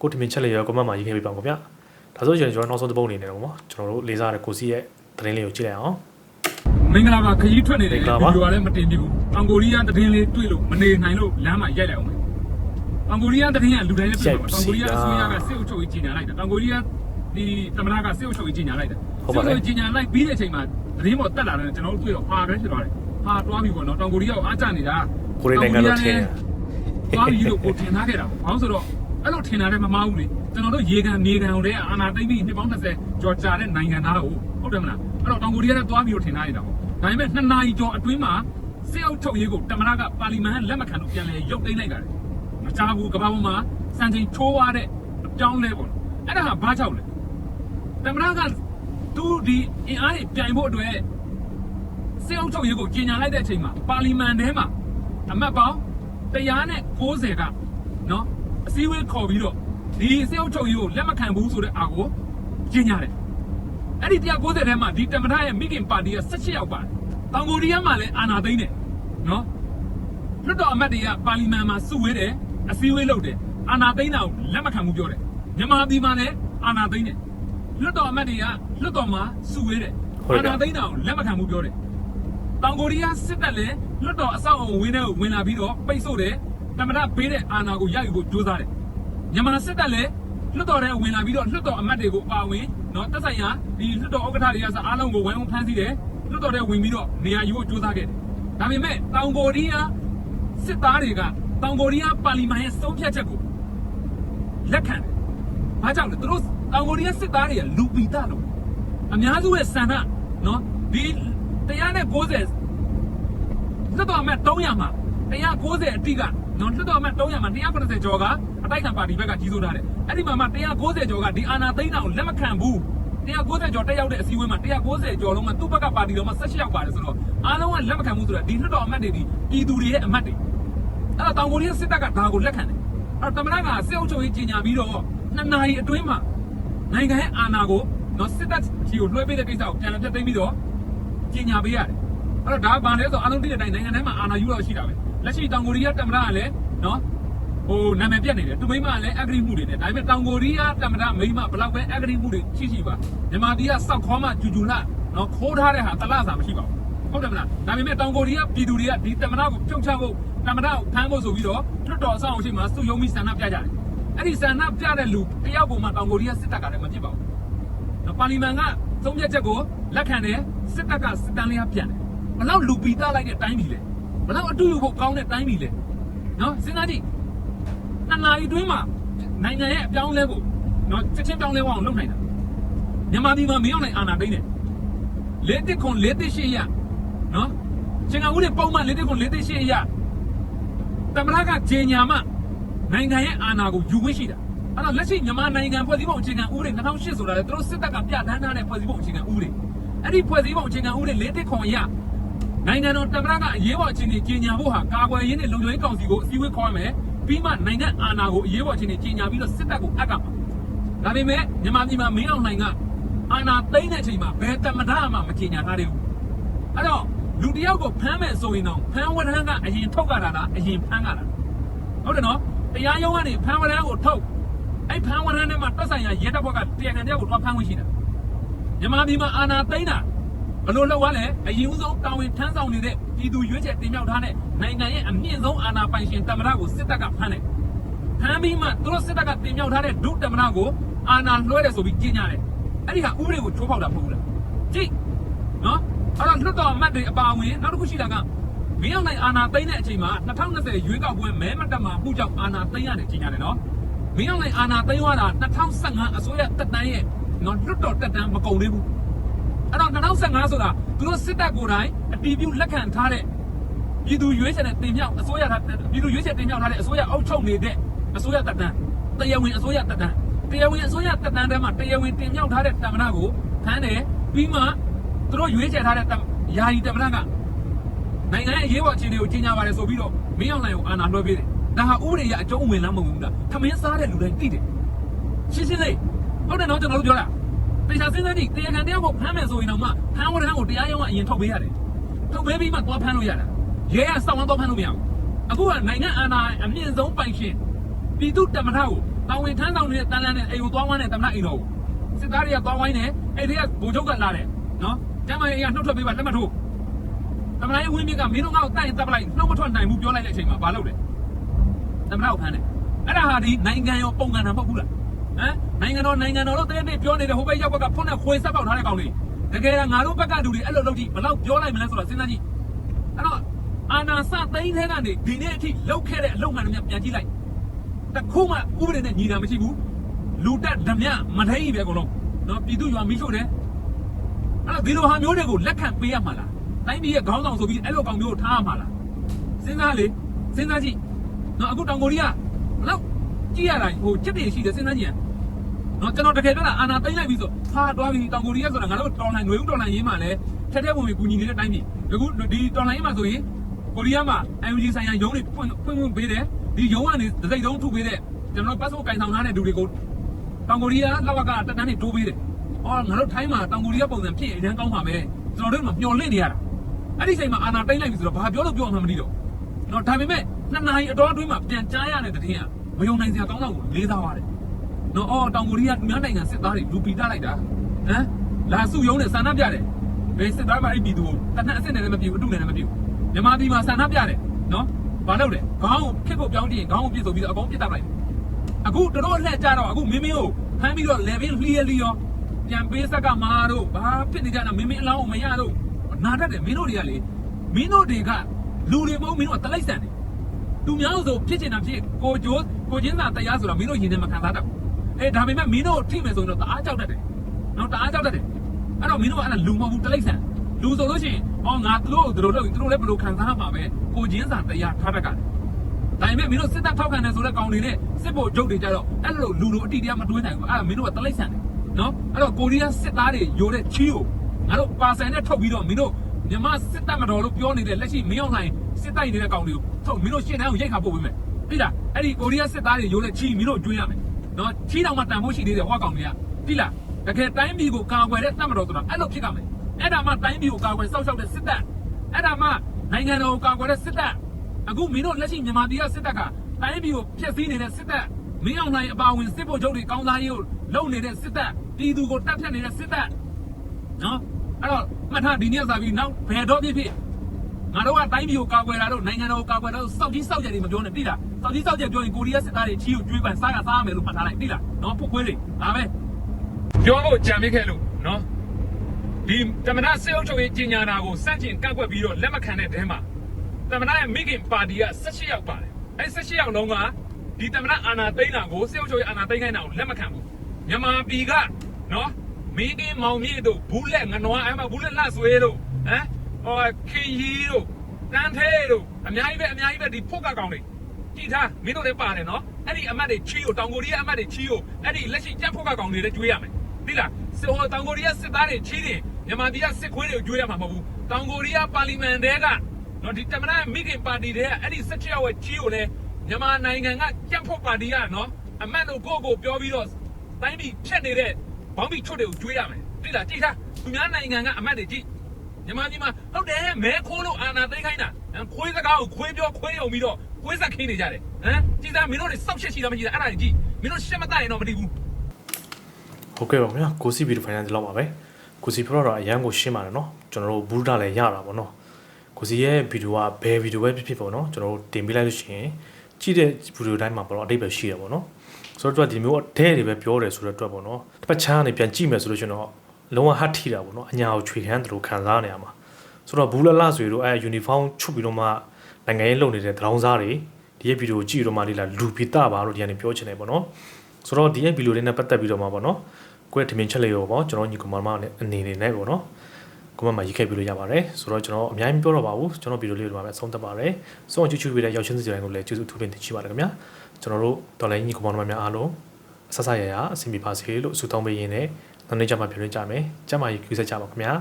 C: ကိုတင်မင်ချက်လေးရော comment မှာရေးခဲ့ပြပါဦးခင်ဗျာဒါဆိုရင်ကျွန်တော်နောက်ဆုံးတစ်ပုတ်အနေနဲ့တော့ပေါ့ကျွန်တော်တို့လေးစားတဲ့ကိုစီရဲ့သတင်းလေးကိုကြည့်လိုက်အောင်
D: မင်္ဂလာပါခကြီးထွက်နေတယ်
C: မင်္ဂ
D: ဗီ
C: လာ
D: ဒီ
C: ပါ
D: ယိုကလည်းမတင်ပြဘူးအန်ကိုရီးယားသတင်းလေးတွေ့လို့မနေနိုင်လို့လမ်းမှာရိုက်လိုက်အောင်မယ်အန်ကိုရီးယားသတင်းကလူတိုင်းလည်းတွေ့ပါအန်ကိုရီးယားအစိုးရကစစ်အုပ်ချုပ်ရေးကြီးညာလိုက်တာအန်ကိုရီးယားဒီသမ္မတကစစ်အုပ်ချုပ်ရေးကြီးညာလိုက်တာကြီးညာလိုက်ပြီးတဲ့အချိန်မှာသတင်းပေါ်တက်လာတယ်ကျွန်တော်တို့တွေ့တော့ဟာပဲဖြစ်သွားတယ် ဟာတွားပြီပေါ့နော်တောင်ကိုရီးယားကိုအားကျနေတာ
C: ကိုရီးနိုင်ငံလို့ထင်တယ်
D: သွားပြီလို့ကိုထင်ထားခဲ့တာပေါ့ဘာလို့ဆိုတော့အဲ့လိုထင်တာလည်းမမှားဘူးလေကျွန်တော်တို့ရေကန်မြေကန်တွေအာနာသိမ့်ပြီးနှစ်ပေါင်း30ကျော်ကြာတဲ့နိုင်ငံသားကိုဟုတ်တယ်မလားအဲ့တော့တောင်ကိုရီးယားကသွားပြီးတော့ထင်ထားရတာပေါ့ဒါပေမဲ့နှစ်နာရီကျော်အတွင်းမှာစစ်အုပ်ချုပ်ရေးကိုတမရကပါလီမန်လက်မခံလို့ပြန်လဲရုပ်သိမ်းလိုက်တာလေမချဘူးကမ္ဘာပေါ်မှာစံချိန်ချိုးသွားတဲ့အကြောင်းလဲပေါ့အဲ့ဒါကဘာကြောင့်လဲတမရကသူဒီအင်အားတွေပြိုင်ဖို့အတွက် စစ်အုပ်ချုပ်ရေးကိုကြီးညာလိုက်တဲ့အချိန်မှာပါလီမန်ထဲမှာအမတ်ပေါင်း190ကနော်အစည်းအဝေးခေါ်ပြီးတော့ဒီစစ်အုပ်ချုပ်ရေးကိုလက်မခံဘူးဆိုတဲ့အာကိုကြီးညာတယ်အဲ့ဒီ190ထဲမှာဒီတမထရဲ့မိခင်ပါတီက18ယောက်ပါတယ်တောင်ကိုရီးယားမှာလည်းအာဏာသိမ်းတယ်နော်လွှတ်တော်အမတ်တွေကပါလီမန်မှာစုဝေးတယ်အစည်းအဝေးလုပ်တယ်အာဏာသိမ်းတာကိုလက်မခံဘူးပြောတယ်မြန်မာပြည်မှာလည်းအာဏာသိမ်းတယ်လွှတ်တော်အမတ်တွေကလွှတ်တော်မှာစုဝေးတယ်အာဏာသိမ်းတာကိုလက်မခံဘူးပြောတယ် တောင်ကိုရီးယားစစ်တပ်လည်းလွတ်တော်အဆောက်အုံဝင်းထဲကိုဝင်လာပြီးတော့ပိတ်ဆို့တယ်တမရပေးတဲ့အာဏာကိုရယူဖို့ကြိုးစားတယ်မြန်မာစစ်တပ်လည်းလွှတ်တော်ထဲဝင်လာပြီးတော့လွှတ်တော်အမတ်တွေကိုအပါဝင်နော်တက်ဆိုင်ရာဒီလွှတ်တော်ဥက္ကဋ္ဌတွေကစအားလုံးကိုဝိုင်းဝန်းဖမ်းဆီးတယ်လွှတ်တော်ထဲဝင်ပြီးတော့နေရာယူဖို့ကြိုးစားခဲ့တယ်ဒါပေမဲ့တောင်ကိုရီးယားစစ်သားတွေကတောင်ကိုရီးယားပါလီမန်ရဲ့ဆုံးဖြတ်ချက်ကိုလက်ခံတယ်။ဘာကြောင့်လဲသူတို့တောင်ကိုရီးယားစစ်သားတွေကလူပီတာလို့အများစုရဲ့ဆန္ဒနော်ဒီ 190လွှတ်တော်အမတ်300မှာ190အတိကနော်လွှတ်တော်အမတ်300မှာ180ကျော်ကအတိုက်ခံပါတီဘက်ကကြီးစိုးထားတယ်။အဲ့ဒီမှာမှ190ကျော်ကဒီအာဏာသိမ်းတာကိုလက်မခံဘူး။190ကျော်တက်ရောက်တဲ့အစည်းအဝေးမှာ190ကျော်လုံးကသူ့ဘက်ကပါတီတော်မှာ16ရောက်ပါတယ်ဆိုတော့အားလုံးကလက်မခံဘူးဆိုတော့ဒီလွှတ်တော်အမတ်တွေဒီပြည်သူတွေရဲ့အမတ်တွေအဲ့တော့တောင်ကိုရီးယားစစ်တပ်ကဒါကိုလက်ခံတယ်။အဲ့တော့တမရကစစ်အုပ်ချုပ်ရေးကြီးညာပြီးတော့နှစ်နာရီအတွင်းမှာနိုင်ငံရဲ့အာဏာကိုနော်စစ်တပ်ကြီးကိုလွှဲပေးတဲ့ကိစ္စကိုပြန်လည်ဖျက်သိမ်းပြီးတော့ ကြီးညာပေးရတယ်။အဲ့တော့ဒါကဘာလဲဆိုတော့အားလုံးသိတဲ့အတိုင်းနိုင်ငံထဲမှာအာဏာယူတော့ရှိတာပဲ။လက်ရှိတောင်ကိုရီးယားတမရကလည်းနော်ဟိုနာမည်ပြတ်နေတယ်သူမိမကလည်းအဂရိမှုတွေနဲ့ဒါပေမဲ့တောင်ကိုရီးယားတမရမိမဘလောက်ပဲအဂရိမှုတွေရှိရှိပါမြန်မာပြည်ကစောက်ခေါမှဂျူဂျူလာနော်ခိုးထားတဲ့ဟာတလားစာမရှိပါဘူးဟုတ်တယ်မလားဒါပေမဲ့တောင်ကိုရီးယားပြည်သူတွေကဒီတမရကိုပြုတ်ချဖို့တမရကိုဖမ်းဖို့ဆိုပြီးတော့ထွတ်တော်အဆောင်အရှိမှာစုယုံပြီးဆန္ဒပြကြတယ်အဲ့ဒီဆန္ဒပြတဲ့လူတယောက်ပုံမှာတောင်ကိုရီးယားစစ်တပ်ကလည်းမဖြစ်ပါဘူးနော်ပါလီမန်ကသုံးပြချက်ကို လက်ခံတယ်စစ်တပ်ကစစ်တမ်းလေးပြန်တယ်ဘလောက်လူပီတာလိုက်တဲ့တိုင်းပြည်လဲဘလောက်အတူယူဖို့ကောင်းတဲ့တိုင်းပြည်လဲနော်စဉ်းစားကြည့်နှစ်နာရီတွင်းမှာနိုင်ငံရဲ့အပြောင်းအလဲကိုနော်ချက်ချင်းပြောင်းလဲအောင်လုပ်နိုင်တာမြန်မာပြည်မှာမရောက်နိုင်အာဏာသိမ်းတယ်လေးတစ်ခွန်လေးတစ်ရှိရနော်ချင်းကဦးတွေပုံမှန်လေးတစ်ခွန်လေးတစ်ရှိရတမရကဂျေညာမနိုင်ငံရဲ့အာဏာကိုယူခွင့်ရှိတာအဲ့တော့လက်ရှိမြန်မာနိုင်ငံဖွဲ့စည်းပုံအခြေခံဥပဒေ2008ဆိုတာလေသူတို့စစ်တပ်ကပြဋ္ဌာန်းထားတဲ့ဖွဲ့စည်းပုံအခြေခံဥပဒေ အဲ့ဒီဖွဲ့စည်းပုံအခြေခံဥပဒေလေးတစ်ခွန်ရနိုင်ငံတော်တမရကအရေးပေါ်အခြေအနေကြီးညာဖို့ဟာကာကွယ်ရေးနဲ့လုံခြုံရေးကောင်စီကိုအစည်းအဝေးခေါ်ရမယ်ပြီးမှနိုင်ငံအာဏာကိုအရေးပေါ်အခြေအနေကြီးညာပြီးတော့စစ်တပ်ကိုအပ်ကမှာဒါပေမဲ့မြန်မာပြည်မှာမင်းအောင်လှိုင်ကအာဏာသိမ်းတဲ့အချိန်မှာဘယ်တမရမှမကြီးညာထားသေးဘူးအဲ့တော့လူတစ်ယောက်ကိုဖမ်းမဲ့ဆိုရင်တော့ဖမ်းဝရမ်းကအရင်ထုတ်ကြတာလားအရင်ဖမ်းကြတာဟုတ်တယ်နော်တရားရုံးကနေဖမ်းဝရမ်းကိုထုတ်အဲ့ဖမ်းဝရမ်းထဲမှာတက်ဆိုင်ရာရဲတပ်ဖွဲ့ကတရားခံတရားကိုတော့ဖမ်းဝင်ရှိတာ မြန်မာပြည်မှာအာဏာသိမ်းတာဘယ်လိုလုပ်ရလဲအရင်ဦးဆုံးတာဝန်ထမ်းဆောင်နေတဲ့ပြည်သူရွေးချယ်တင်မြှောက်ထားတဲ့နိုင်ငံရဲ့အမြင့်ဆုံးအာဏာပိုင်ရှင်တမရကိုစစ်တပ်ကဖမ်းတယ်ဖမ်းပြီးမှသူတို့စစ်တပ်ကတင်မြှောက်ထားတဲ့ဒုတမရကိုအာဏာလွှဲတယ်ဆိုပြီးကြေညာတယ်အဲ့ဒီဟာဥပဒေကိုချိုးဖောက်တာမဟုတ်ဘူးလားကြည့်နော်အဲ့တော့လွတ်တော်အမတ်တွေအပါအဝင်နောက်တစ်ခုရှိတာကမင်းအောင်နိုင်အာဏာသိမ်းတဲ့အချိန်မှာ2020ရွေးကောက်ပွဲမဲမတက်မှာမှုကြောင့်အာဏာသိမ်းရတယ်ကြေညာတယ်နော်မင်းအောင်နိုင်အာဏာသိမ်းသွားတာ2015အစိုးရတက်တန်းရဲ့ နော်လွတ်တော်တက်တန်းမကုန်သေးဘူးအဲ့တော့2015ဆိုတာသူတို့စစ်တပ်ကိုယ်တိုင်အတီးပြုလက်ခံထားတဲ့ပြည်သူရွေးချယ်တဲ့တင်မြှောက်အစိုးရထားပြည်သူရွေးချယ်တင်မြှောက်ထားတဲ့အစိုးရအုပ်ချုပ်နေတဲ့အစိုးရတပ်တန်းတရားဝင်အစိုးရတပ်တန်းတရားဝင်အစိုးရတပ်တန်းထဲမှာတရားဝင်တင်မြှောက်ထားတဲ့တမနာကိုဖမ်းတယ်ပြီးမှသူတို့ရွေးချယ်ထားတဲ့ယာယီတမနာကနိုင်ငံရဲ့အရေးပေါ်အခြေအနေကိုကြီးညာပါတယ်ဆိုပြီးတော့မင်းအောင်လှိုင်ကိုအာဏာလွှဲပေးတယ်ဒါဟာဥပဒေရအကျုံးဝင်လမ်းမဟုတ်ဘူးလားခမင်းစားတဲ့လူတိုင်းသိတယ်ရှင်းရှင်းလေး ဟုတ်တယ်နော်ကျွန်တော်တို့ပြောတာတေချာစဉ်းစားကြည့်တရားခံတရားကိုဖမ်းမယ်ဆိုရင်တော့မှဖမ်းဝရမ်းကိုတရားရုံးကအရင်ထုတ်ပေးရတယ်။ထုတ်ပေးပြီးမှသွားဖမ်းလို့ရတာ။ရဲကစောင့်ဝမ်းသွားဖမ်းလို့မရဘူး။အခုကနိုင်ငံအာဏာအမြင့်ဆုံးပိုင်ရှင်ပြည်သူတမထကိုတာဝန်ထမ်းဆောင်နေတဲ့တန်လန်းနဲ့အိမ်ကိုသွားဝမ်းတဲ့တမထအိမ်တော်ကိုစစ်သားတွေကသွားဝိုင်းနေအဲ့ဒီကဗိုလ်ချုပ်ကလာတယ်နော်။ကျမကြီးကနှုတ်ထွက်ပေးပါလက်မထိုး။တမထရဲ့ဝင်းမြစ်ကမင်းတို့ငါ့ကိုတိုက်ရင်တပ်ပလိုက်နှုတ်မထွက်နိုင်ဘူးပြောလိုက်တဲ့အချိန်မှာဘာလုပ်လဲ။တမထကိုဖမ်းတယ်။အဲ့ဒါဟာဒီနိုင်ငံရောပုံကန်တာမဟုတ်ဘူးလား။ ဟမ်နိုင်ငံတော်နိုင်ငံတော်လို့တည်းတည်းပြောနေတဲ့ဟိုဘက်ရောက်ဘက်ကဖွင့်တဲ့ခွေဆက်ပေါက်ထားတဲ့ကောင်လေးတကယ်ကငါတို့ဘက်ကလူတွေအဲ့လိုလုပ်ကြည့်ဘယ်တော့ပြောလိုက်မလဲဆိုတော့စဉ်းစားကြည့်အဲ့တော့အာနာစသိန်းထဲကနေဒီနေ့အထိလောက်ခဲ့တဲ့အလုပ်မှန်တွေပြန်ကြည့်လိုက်တခုမှဥပဒေနဲ့ညီတာမရှိဘူးလူတက်ဓမြမထိန်ပဲအကုန်လုံးနော်ပြည်သူရွာမိချို့တယ်အဲ့တော့ဒီလိုဟာမျိုးတွေကိုလက်ခံပေးရမှာလားတိုင်းပြည်ရဲ့ခေါင်းဆောင်ဆိုပြီးအဲ့လိုကောင်မျိုးကိုထားရမှာလားစဉ်းစားလေစဉ်းစားကြည့်နော်အခုတောင်ကိုရီးယားဘယ်လောက်ကြည့်ရတာဟိုချက်တွေရှိတယ်စဉ်းစားကြည့်ရ နော်ကျွန်တော်တကယ်ပြောတာအာနာသိမ့်လိုက်ပြီဆိုဟာတွားပြီတောင်ကိုရီးယားဆိုတာငါတို့တော်လိုင်းຫນွေဦးတော်လိုင်းရေးမှာလဲထက်တဲ့ပုံပြီးကူညီနေတဲ့တိုင်းပြည်အခုဒီတော်လိုင်းရေးမှာဆိုရင်ကိုရီးယားမှာ IUG ဆိုင်ရာရုံးတွေဖွင့်ဖွင့်ဖွင့်ပေးတယ်ဒီရုံးကနေဒစိမ့်သုံးထုတ်ပေးတဲ့ကျွန်တော်ပတ်စပို့ကင်ဆောင်ထားတဲ့လူတွေကိုတောင်ကိုရီးယားလောက်ကတက်တန်းနေတိုးပေးတယ်အော်ငါတို့ထိုင်းမှာတောင်ကိုရီးယားပုံစံဖြစ်အရင်ကောင်းပါပဲကျွန်တော်တို့ကမျော်လင့်နေရတာအဲ့ဒီချိန်မှာအာနာသိမ့်လိုက်ပြီဆိုတော့ဘာပြောလို့ပြောအောင်မှမသိတော့နော်ဒါပေမဲ့နှစ်နာရီအတော်အတွင်းမှာပြန်ကြားရတဲ့တည်င်းကမယုံနိုင်စရာကောင်းတော့ကိုလေးစားပါတယ် နော်အော်တောင်ကိုရီးယားမြန်မာနိုင်ငံစစ်သားတွေလူပီတလိုက်တာဟမ်လာစုယုံနဲ့ဆန္ဒပြတယ်ဘယ်စစ်သားမှအဲ့ပြည်သူကိုတနက်အစ်စ်နဲ့လည်းမပြူအတုနဲ့လည်းမပြူမြန်မာပြည်မှာဆန္ဒပြတယ်နော်ဘာလုပ်လဲခေါင်းကိုခစ်ကိုပြောင်းကြည့်ရင်ခေါင်းကိုပြစ်ဆိုပြီးတော့အကုန်ပြစ်တတ်လိုက်အခုတော်တော်လှည့်ကြတော့အခုမင်းမင်းကိုဖမ်းပြီးတော့လေဘင်းလှီးရလီရောပြန်ပေးဆက်ကမာတို့ဘာဖြစ်နေကြတာမင်းမင်းအလောင်းကိုမရတော့နာတတ်တယ်မင်းတို့တွေကလေမင်းတို့တွေကလူတွေမဟုတ်မင်းတို့ကတလိုက်ဆန်တယ်သူများဆိုဖြစ်ချင်တာဖြစ်ကိုကျိုးကိုချင်းသာတရားဆိုတာမင်းတို့ရင်ထဲမှာခံစားတတ် အဲဒါပေမဲ့မင်းတို့ထိမယ်ဆိုရင်တော့တအားကြောက်တတ်တယ်နော်တအားကြောက်တတ်တယ်အဲ့တော့မင်းတို့ကအဲ့ဒါလူမဟုတ်ဘူးတလိုက်ဆန်လူဆိုလို့ရှိရင်အော်ငါသူတို့သူတို့လုပ်သူတို့လည်းဘယ်လိုခံစားမှာပဲကိုချင်းစာတရားထားတတ်ကြတယ်ဒါပေမဲ့မင်းတို့စစ်တပ်ထောက်ခံတယ်ဆိုတဲ့ကောင်တွေနဲ့စစ်ဖို့ဂျုတ်တွေကြတော့အဲ့လိုလူလူအတိတရားမတွင်းနိုင်ဘူးအဲ့ဒါမင်းတို့ကတလိမ့်ဆန်တယ်နော်အဲ့တော့ကိုရီးယားစစ်သားတွေယိုတဲ့ချီကိုငါတို့ပါဆန်နဲ့ထုတ်ပြီးတော့မင်းတို့မြန်မာစစ်တပ်မတော်လို့ပြောနေတဲ့လက်ရှိမင်းအောင်လှိုင်စစ်တိုက်နေတဲ့ကောင်တွေကိုထုတ်မင်းတို့ရှင်းတန်းကိုရိုက်ခါပို့ပေးမယ်သိလားအဲ့ဒီကိုရီးယားစစ်သားတွေယိုတဲ့ချီမင်းတို့ကျွေးရမယ် နော်ချီတောင်မှတန်ဖို့ရှိသေးတယ်ဟောကောင်တွေကသိလားတကယ်တိုင်းပြည်ကိုကာကွယ်တဲ့တပ်မတော်ဆိုတာအဲ့လိုဖြစ်ကြမယ်အဲ့ဒါမှတိုင်းပြည်ကိုကာကွယ်စောင့်ရှောက်တဲ့စစ်တပ်အဲ့ဒါမှနိုင်ငံတော်ကိုကာကွယ်တဲ့စစ်တပ်အခုမင်းတို့လက်ရှိမြန်မာပြည်ကစစ်တပ်ကတိုင်းပြည်ကိုဖျက်ဆီးနေတဲ့စစ်တပ်မင်းအောင်လှိုင်အပါအဝင်စစ်ဗိုလ်ချုပ်တွေကောင်းစားရေးကိုလုပ်နေတဲ့စစ်တပ်ပြည်သူကိုတပ်ဖြတ်နေတဲ့စစ်တပ်နော်အဲ့တော့မှတ်ထားဒီနေ့စားပြီးနောက်ဘယ်တော့ဖြစ်ဖြစ်ငါတို့ကတိုင်းပြည်ကိုကာကွယ်တာတော့နိုင်ငံတော်ကိုကာကွယ်တာတော့စောက်ကြီးစောက်ကြတယ်မပြောနဲ့သိလား စောက်ကြီးစောက်ကြပြောရင်ကိုရီးယားစစ်သားတွေချီကိုကျွေးပန်စားကစားရမယ်လို့မှတ်ထားလိုက်သိလားနော်ပုတ်ခွေးတွေဒါပဲပြောဖို့ကြံမိခဲ့လို့နော်ဒီတမနာစေအုပ်ချုပ်ရေးကြီးညာတာကိုစန့်ကျင်ကန့်ကွက်ပြီးတော့လက်မခံတဲ့တဲမှာတမနာရဲ့မိခင်ပါတီက16ယောက်ပါတယ်အဲ16ယောက်လုံးကဒီတမနာအာနာသိန်းတာကိုစေုပ်ချုပ်ရဲ့အာနာသိန်းခိုင်းတာကိုလက်မခံဘူးမြန်မာပြည်ကနော်မင်းကင်းမောင်မြေတို့ဘူးလက်ငနွားအဲမှာဘူးလက်လှဆွေးတို့ဟမ်ဟောခင်ကြီးတို့တန်းသေးတို့အများကြီးပဲအများကြီးပဲဒီဖုတ်ကကောင်တွေ ကြည်ထားမင်းတို့လည်းပါတယ်နော်အဲ့ဒီအမတ်တွေချီကိုတောင်ကိုရီးယားအမတ်တွေချီကိုအဲ့ဒီလက်ရှိကြက်ဖုတ်ကကောင်တွေလည်းကျွေးရမယ်သိလားစေဟောတောင်ကိုရီးယားစစ်သားတွေချီတယ်မြန်မာပြည်ကစစ်ခွေးတွေကိုကျွေးရမှာမဟုတ်ဘူးတောင်ကိုရီးယားပါလီမန်တဲကနော်ဒီတမနာမိခင်ပါတီတွေကအဲ့ဒီ16ရောက်ရဲ့ချီကိုလည်းမြန်မာနိုင်ငံကကြက်ဖို့ပါတီကနော်အမတ်တို့ကိုကိုပြောပြီးတော့တိုင်းပြည်ဖြတ်နေတဲ့ဘောင်းဘီချွတ်တွေကိုကျွေးရမယ်တိလားတိထားသူများနိုင်ငံကအမတ်တွေကြည့်မြန်မာပြည်မှာဟုတ်တယ်မဲခိုးလို့အာနာသိမ်းခိုင်းတာခွေးစကားကိုခွေးပြောခွေးယုံပြီးတော့ ခွေးဆက်ခင်းနေကြတယ်ဟမ်ကြည်သားမင်းတို့တွေစောက်ရှက်ရှိတာမကြည့်တာအဲ့ဒါကြီးမင်းတို့ရှက်မတတ်ရင်တော့မတည်ဘူး
C: ဟုတ်ကဲ့ပါခင်ဗျာကိုစီဗီဒီယိုဖိုင်နယ်ဒီလောက်ပါပဲကိုစီပြောတော့အရန်ကိုရှင်းပါတယ်နော်ကျွန်တော်တို့ဘူးတာလည်းရတာပေါ့နော်ကိုစီရဲ့ဗီဒီယိုကဘယ်ဗီဒီယိုပဲဖြစ်ဖြစ်ပေါ့နော်ကျွန်တော်တို့တင်ပေးလိုက်လို့ရှိရင်ကြည့်တဲ့ဗီဒီယိုတိုင်းမှာပေါ့နော်အတိတ်ပဲရှိရပေါ့နော်ဆိုတော့သူကဒီမျိုးအထဲတွေပဲပြောတယ်ဆိုတော့အတွက်ပေါ့နော်တစ်ပတ်ချမ်းကနေပြန်ကြည့်မယ်ဆိုလို့ရှိရင်တော့လုံးဝဟတ်ထီတာပေါ့နော်အညာကိုခြွေခမ်းတယ်လို့ခံစားနေရမှာဆိုတော့ဘူးလလဆွေတို့အဲယူနီဖောင်းချုပ်ပြီးတော့မှ နိုင်ငံရေးလုပ်နေတဲ့ဒလောင်းစားတွေဒီရဲ့ဗီဒီယိုကြည့်တော့မှလေးလာလူပိတပါလို့ဒီကနေပြောချင်တယ်ပေါ့နော်ဆိုတော့ဒီရဲ့ဗီဒီယိုလေးနဲ့ပတ်သက်ပြီးတော့မှပေါ့နော်ကိုယ့်ရဲ့ထမင်းချက်လေးရောပေါ့ကျွန်တော်ညီကောင်မနဲ့အနေနဲ့နဲ့ပေါ့နော်ကိုမမရေးခဲ့ပြီးလို့ရပါတယ်ဆိုတော့ကျွန်တော်အများကြီးမပြောတော့ပါဘူးကျွန်တော်ဗီဒီယိုလေးတွေမှာပဲအဆုံးသတ်ပါတယ်ဆုံးအောင်ချူချူပေးတဲ့ရောက်ချင်းစီတိုင်းကိုလည်းကျေးဇူးအထူးတင်ရှိပါတယ်ခင်ဗျာကျွန်တော်တို့တော်လိုင်းညီကောင်မများအားလုံးအဆဆရရအဆင်ပြေပါစေလို့ဆုတောင်းပေးရင်းနဲ့နောက်နေ့ကျမှပြန်လည်ကြမယ်ကျမကြီးကြည့်ဆက်ကြပါခင်ဗျာ